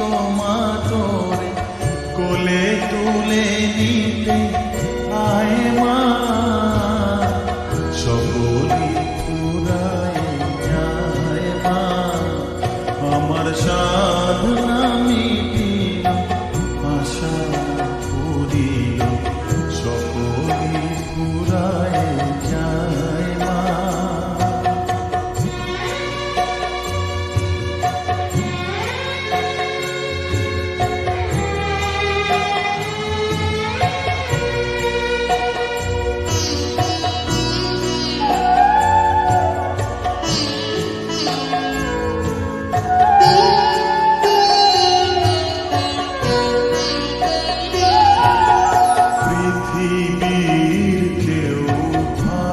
গো তোরে কোলে তুলে নিতে আয় মা। সকলি পুরাই যায় মা। আমার সাধনা